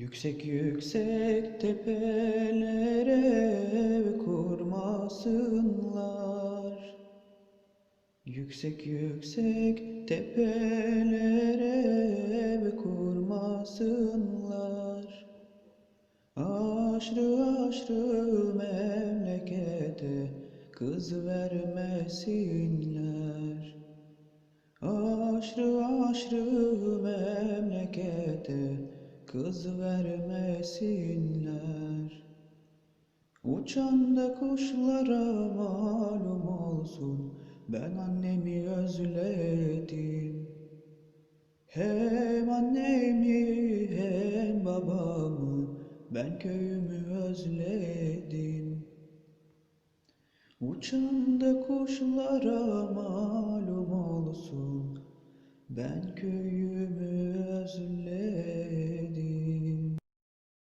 Yüksek yüksek tepelere kurmasınlar. Yüksek yüksek tepelere kurmasınlar. Aşrı aşrı memlekete kız vermesinler. Aşrı aşrı memlekete kız vermesinler. Uçan da kuşlara malum olsun, ben annemi özledim. Hem annemi hem babamı, ben köyümü özledim. Uçan da kuşlara malum olsun, ben köyümü özledim.